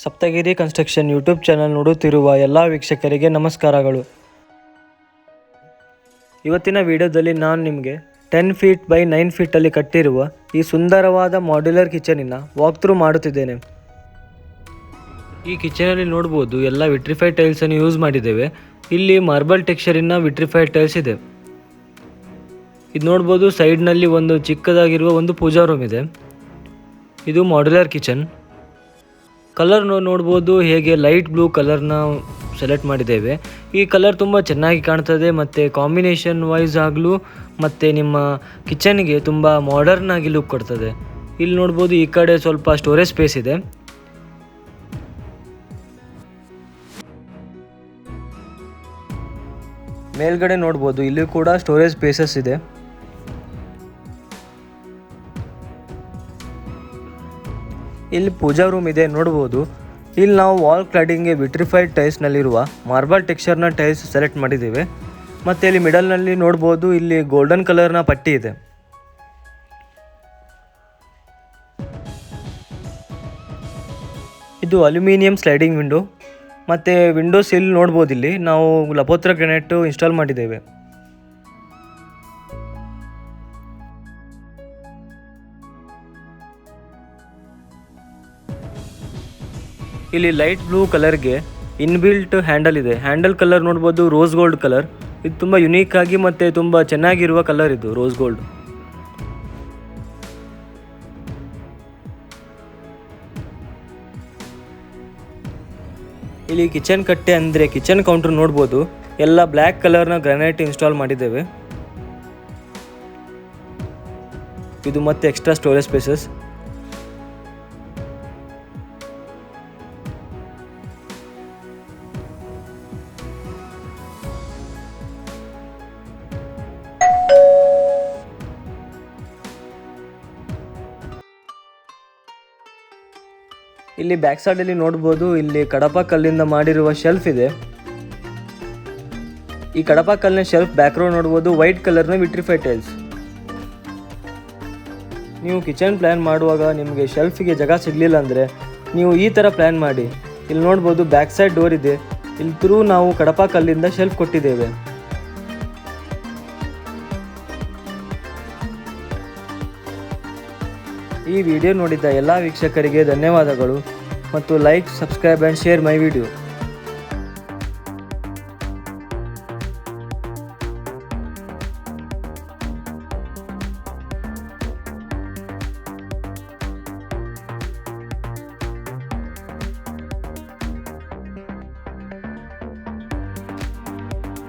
Saptagiri construction YouTube channel ನೋಡುತ್ತಿರುವ ಎಲ್ಲ ವೀಕ್ಷಕರಿಗೆ ನಮಸ್ಕಾರಗಳು. ಇವತ್ತಿನ ವಿಡಿಯೋದಲ್ಲಿ ನಾನು ನಿಮಗೆ ಟೆನ್ ಫೀಟ್ ಬೈ ನೈನ್ ಫೀಟಲ್ಲಿ ಕಟ್ಟಿರುವ ಈ ಸುಂದರವಾದ ಮಾಡ್ಯುಲರ್ ಕಿಚನಿನ ವಾಕ್ ಥ್ರೂ ಮಾಡುತ್ತಿದ್ದೇನೆ. ಈ ಕಿಚನಲ್ಲಿ ನೋಡ್ಬೋದು ಎಲ್ಲ ವಿಟ್ರಿಫೈ ಟೈಲ್ಸನ್ನು ಯೂಸ್ ಮಾಡಿದ್ದೇವೆ. ಇಲ್ಲಿ ಮಾರ್ಬಲ್ ಟೆಕ್ಸ್ಚರಿನ ವಿಟ್ರಿಫೈಡ್ ಟೈಲ್ಸ್ ಇದೆ. ಇದು ನೋಡ್ಬೋದು ಸೈಡ್ನಲ್ಲಿ ಒಂದು ಚಿಕ್ಕದಾಗಿರುವ ಒಂದು ಪೂಜಾ ರೂಮ್ ಇದೆ. ಇದು ಮಾಡ್ಯುಲರ್ ಕಿಚನ್. ಕಲರ್ ನೋಡ್ಬೋದು, ಹೇಗೆ ಲೈಟ್ ಬ್ಲೂ ಕಲರ್ನ ಸೆಲೆಕ್ಟ್ ಮಾಡಿದ್ದೇವೆ. ಈ ಕಲರ್ ತುಂಬ ಚೆನ್ನಾಗಿ ಕಾಣ್ತದೆ, ಮತ್ತು ಕಾಂಬಿನೇಷನ್ ವೈಸ್ ಆಗಲೂ ಮತ್ತು ನಿಮ್ಮ ಕಿಚನ್ಗೆ ತುಂಬ ಮಾಡರ್ನ್ ಆಗಿ ಲುಕ್ ಕೊಡ್ತದೆ. ಇಲ್ಲಿ ನೋಡ್ಬೋದು, ಈ ಕಡೆ ಸ್ವಲ್ಪ ಸ್ಟೋರೇಜ್ ಸ್ಪೇಸ್ ಇದೆ. ಮೇಲ್ಗಡೆ ನೋಡ್ಬೋದು, ಇಲ್ಲಿ ಕೂಡ ಸ್ಟೋರೇಜ್ ಸ್ಪೇಸಸ್ ಇದೆ. ಇಲ್ಲಿ ಪೂಜಾ ರೂಮ್ ಇದೆ, ನೋಡ್ಬೋದು. ಇಲ್ಲಿ ನಾವು ವಾಲ್ ಕ್ಲಾಡಿಂಗ್ಗೆ ವಿಟ್ರಿಫೈಡ್ ಟೈಲ್ಸ್ನಲ್ಲಿರುವ ಮಾರ್ಬಲ್ ಟೆಕ್ಸ್ಚರ್ನ ಟೈಲ್ಸ್ ಸೆಲೆಕ್ಟ್ ಮಾಡಿದ್ದೇವೆ. ಮತ್ತು ಇಲ್ಲಿ ಮಿಡಲ್ನಲ್ಲಿ ನೋಡ್ಬೋದು, ಇಲ್ಲಿ ಗೋಲ್ಡನ್ ಕಲರ್ನ ಪಟ್ಟಿ ಇದೆ. ಇದು ಅಲ್ಯೂಮಿನಿಯಂ ಸ್ಲೈಡಿಂಗ್ ವಿಂಡೋ ಮತ್ತು ವಿಂಡೋಸ್ ಇಲ್ಲಿ ನೋಡ್ಬೋದು ಇಲ್ಲಿ. ನಾವು ಲಪೋತ್ರ ಗ್ರೆನೇಟು ಇನ್ಸ್ಟಾಲ್ ಮಾಡಿದ್ದೇವೆ. ಇಲ್ಲಿ ಲೈಟ್ ಬ್ಲೂ ಕಲರ್ಗೆ ಇನ್ಬಿಲ್ಟ್ ಹ್ಯಾಂಡಲ್ ಇದೆ. ಹ್ಯಾಂಡಲ್ ಕಲರ್ ನೋಡ್ಬೋದು ರೋಸ್ ಗೋಲ್ಡ್ ಕಲರ್ ಇದು ತುಂಬ ಯುನೀಕ್ ಆಗಿ ಮತ್ತು ತುಂಬ ಚೆನ್ನಾಗಿರುವ ಕಲರ್ ಇದು ರೋಸ್ ಗೋಲ್ಡ್ ಇಲ್ಲಿ ಕಿಚನ್ ಕಟ್ಟೆ ಅಂದರೆ ಕಿಚನ್ ಕೌಂಟರ್ ನೋಡ್ಬೋದು. ಎಲ್ಲ ಬ್ಲ್ಯಾಕ್ ಕಲರ್ನ ಗ್ರಾನೈಟ್ ಇನ್ಸ್ಟಾಲ್ ಮಾಡಿದ್ದೇವೆ. ಇದು ಮತ್ತೆ ಎಕ್ಸ್ಟ್ರಾ ಸ್ಟೋರೇಜ್ ಸ್ಪೇಸಸ್ ಇಲ್ಲಿ ಬ್ಯಾಕ್ ಸೈಡಲ್ಲಿ ನೋಡ್ಬೋದು, ಇಲ್ಲಿ ಕಡಪ ಕಲ್ಲಿಂದ ಮಾಡಿರುವ ಶೆಲ್ಫ್ ಇದೆ. ಈ ಕಡಪ ಕಲ್ಲಿನ ಶೆಲ್ಫ್ ಬ್ಯಾಕ್ಗ್ರೌಂಡ್ ನೋಡಬಹುದು ವೈಟ್ ಕಲರ್ನ ವಿಟ್ರಿಫೈ ಟೈಲ್ಸ್ ನೀವು ಕಿಚನ್ ಪ್ಲ್ಯಾನ್ ಮಾಡುವಾಗ ನಿಮಗೆ ಶೆಲ್ಫಿಗೆ ಜಾಗ ಸಿಗಲಿಲ್ಲ ಅಂದರೆ ನೀವು ಈ ಥರ ಪ್ಲ್ಯಾನ್ ಮಾಡಿ. ಇಲ್ಲಿ ನೋಡಬಹುದು ಬ್ಯಾಕ್ ಸೈಡ್ ಡೋರ್ ಇದೆ. ಇಲ್ಲಿ ತ್ರೂ ನಾವು ಕಡಪ ಕಲ್ಲಿಂದ ಶೆಲ್ಫ್ ಕೊಟ್ಟಿದ್ದೇವೆ. ಈ ವಿಡಿಯೋ ನೋಡಿದ ಎಲ್ಲ ವೀಕ್ಷಕರಿಗೆ ಧನ್ಯವಾದಗಳು ಮತ್ತು like subscribe and share my video